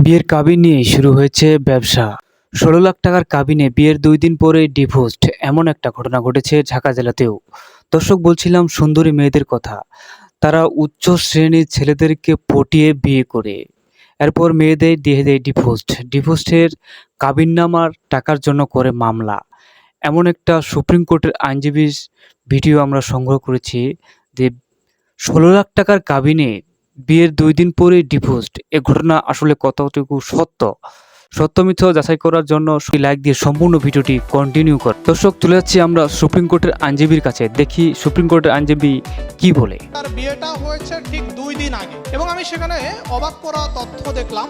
বিয়ের কাবিন নিয়ে শুরু হয়েছে ব্যবসা। ষোলো লাখ টাকার কাবিনে বিয়ের দুই দিন পরে ডিভোর্সড, এমন একটা ঘটনা ঘটেছে ঢাকা জেলাতেও। দর্শক বলছিলাম, সুন্দরী মেয়েদের কথা। তারা উচ্চ শ্রেণির ছেলেদেরকে পটিয়ে বিয়ে করে। এরপর মেয়েদের দিয়ে দেয় ডিভোর্সড। ডিভোর্সের কাবিননামার টাকার জন্য করে মামলা। এমন একটা সুপ্রিম কোর্টের আইনজীবীর ভিডিও আমরা সংগ্রহ করেছি যে ষোলো লাখ টাকার কাবিনে বিয়ের দুই দিন পরে ডিভোর্সড এ ঘটনা আসলে কতটুকু সত্য? সত্য মিথ্য যাচাই করার জন্য লাইক দিয়ে সম্পূর্ণ ভিডিওটি কন্টিনিউ কর। দর্শক তুলে যাচ্ছি আমরা সুপ্রিম কোর্টের আইনজীবীর কাছে। দেখি সুপ্রিম কোর্টের আইনজীবী কি বলে। তার বিয়েটা হয়েছে ঠিক দুই দিন আগে। এবং আমি সেখানে অবাক করা তথ্য দেখলাম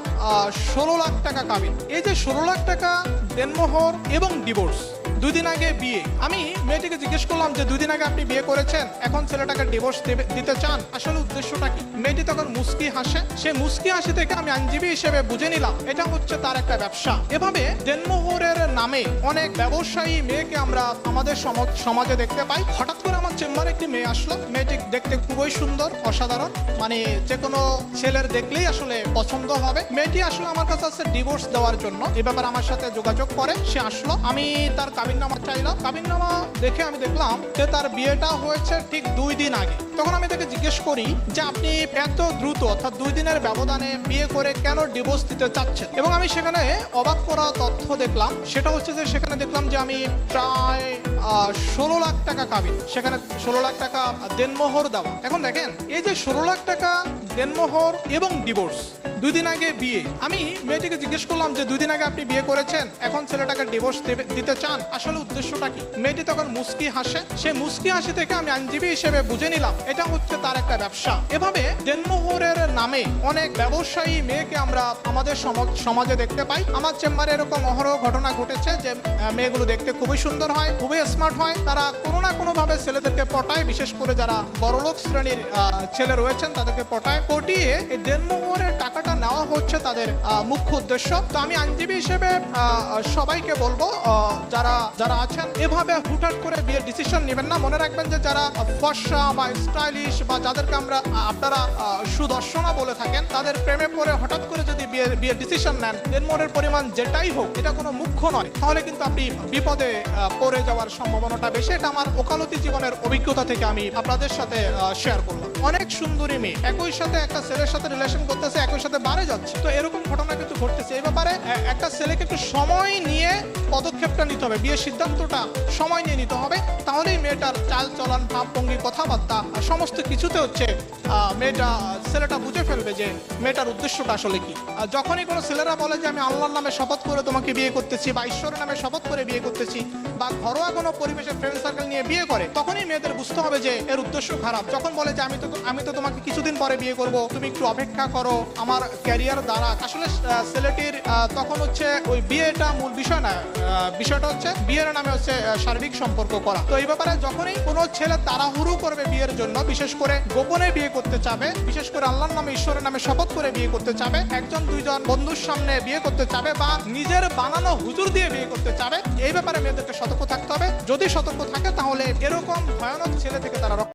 ষোলো লাখ টাকা কাবিন এই যে ষোলো লাখ টাকা দেনমোহর এবং ডিভোর্স দুই দিন আগে বিয়ে। আমি মেয়েটিকে জিজ্ঞেস করলাম যে দুই দিন আগে আপনি বিয়ে করেছেন? এখন ছেলেটাকে ডিভোর্স দিতে চান? আসলে উদ্দেশ্যটা কি? মেয়েটি তখন মুস্কি হাসে। সে মুস্কি হাসি থেকে আমি আইনজীবী হিসেবে বুঝে নিলাম, এটা হচ্ছে তার একটা ব্যবসা। এভাবে দেনমোহরের নামে অনেক ব্যবসায়ী মেয়েকে আমরা আমাদের সমাজে দেখতে পাই। হঠাৎ করে আমার চেম্বারে একটি মেয়ে আসলো। মেয়েটি দেখতে খুবই সুন্দর, অসাধারণ। মানে যে কোনো ছেলের দেখলেই আসলে পছন্দ হবে। মেয়েটি আসলে আমার কাছে আছে ডিভোর্স দেওয়ার জন্য। এ ব্যাপারে আমার সাথে যোগাযোগ করে। সে আসলো। আমি তার কাবিননামা চাইলাম কাবিননামা দেখে আমি দেখলাম যে তার বিয়েটা হয়েছে ঠিক দুই দিন আগে। তখন আমি তাকে জিজ্ঞেস করি যে, আপনি এত দ্রুত অর্থাৎ দুই দিনের ব্যবধানে বিয়ে করে কেন ডিভোর্স দিতে চাচ্ছেন? এবং আমি সেখানে অবাক করা তথ্য দেখলাম। সেটা হচ্ছে যে, সেখানে দেখলাম যে আমি প্রায় লাখ টাকা কাবিন সেখানে ষোলো লাখ টাকা দেনমোহর দেওয়া। এখন দেখেন, এই যে ষোলো লাখ টাকা দেনমোহর এবং ডিভোর্স দুই দিন আগে বিয়ে। আমি মেয়েটিকে জিজ্ঞেস করলাম যে, দুই দিন আগে আপনি বিয়ে করেছেন? এখন ছেলেটাকে ডিভোর্স দিতে চান? আসলে উদ্দেশ্যটা কি? মেয়েটি তখন মুস্কি হাসে। সে মুস্কি হাসি থেকে আমি আইনজীবী হিসেবে বুঝে নিলাম, এটা হচ্ছে তার একটা ব্যবসা। এভাবে দেনমোহরের নামে অনেক ব্যবসায়ী মেয়েকে আমরা আমাদের সম- সমাজে দেখতে পাই। আমার চেম্বারে এরকম অহরহ ঘটনা ঘটেছে যে মেয়েগুলো দেখতে খুবই সুন্দর হয়, খুবই স্মার্ট হয়। তারা কোনো না কোনো ভাবে ছেলেদেরকে পটায়, বিশেষ করে যারা বড়লোক শ্রেণির ছেলে রয়েছেন, তাদেরকে পটায়। পটিয়ে এই দেনমোহরের টাকাটা নেওয়া হচ্ছে তাদের মুখ্য উদ্দেশ্য। তো আমি আইনজীবী হিসেবে সবাইকে বলব যারা যারা আছেন, এভাবে হুটহাট করে বিয়ের ডিসিশন নেবেন না। মনে রাখবেন যে যারা ফর্সা বা স্টাইলিশ বা যাদেরকে আমরা আপনারা সুদর্শনা বলে থাকেন, তাদের প্রেমে পড়ে হঠাৎ করে যদি বিয়ের বিয়ের ডিসিশন নেন, দেনমোহরের পরিমাণ যেটাই হোক, এটা কোনো মুখ্য নয়। তাহলে কিন্তু আপনি বিপদে পড়ে যাওয়ার সম্ভাবনাটা বেশি। এটা আমার ওকালতি জীবনের অভিজ্ঞতা থেকে আমি আপনাদের সাথে শেয়ার করলাম। অনেক সুন্দরী মেয়ে। একই সাথে একটা ছেলের সাথে রিলেশন করতেছে, একই সাথে বারে যাচ্ছে। তো এরকম ঘটনা কিন্তু ঘটতেছে। এই ব্যাপারে একটা ছেলেকে একটু সময় নিয়ে পদক্ষেপটা নিতে হবে। বিয়ের সিদ্ধান্তটা সময় নিয়ে নিতে হবে। তাহলেই মেয়েটার চাল চলন, ভাব ভঙ্গি, কথাবার্তা সমস্ত কিছুতে হচ্ছে মেয়েটা, ছেলেটা বুঝে ফেলবে যে মেয়েটার উদ্দেশ্যটা আসলে কি। যখনই কোনো ছেলেরা বলে যে, আমি আল্লাহর নামে শপথ করে তোমাকে বিয়ে করতেছি বা ঈশ্বরের নামে শপথ করে বিয়ে করতেছি বা ঘরোয়া কোনো পরিবেশে ফ্রেন্ড সার্কেল নিয়ে বিয়ে করে, তখনই মেয়েদের বুঝতে হবে যে এর উদ্দেশ্য খারাপ। যখন বলে যে, আমি তো আমি তো তোমাকে কিছুদিন পরে বিয়ে করব, তুমি একটু অপেক্ষা করো, আমার ক্যারিয়ার দ্বারা আসলে ছেলেটির তখন হচ্ছে ওই বিয়েটা মূল বিষয় না বিষয়টা হচ্ছে বিয়ের নামে হচ্ছে শারীরিক সম্পর্ক করা। তো এই ব্যাপারে যখনই কোনো ছেলে তাড়াহুড়ো করবে বিয়ের জন্য, বিশেষ করে গোপনে বিয়ে করতে চাবে, বিশেষ করে আল্লাহর নামে, ঈশ্বরের নামে শপথ করে বিয়ে করতে চাবে, একজন, দুইজন বন্ধুর সামনে বিয়ে করতে চাবে বা নিজের বানানো হুজুর দিয়ে বিয়ে করতে চাবে, এই ব্যাপারে মেয়েদেরকে সতর্ক থাকতে হবে। যদি সতর্ক থাকে তাহলে এরকম ভয়ানক ছেলে থেকে তারা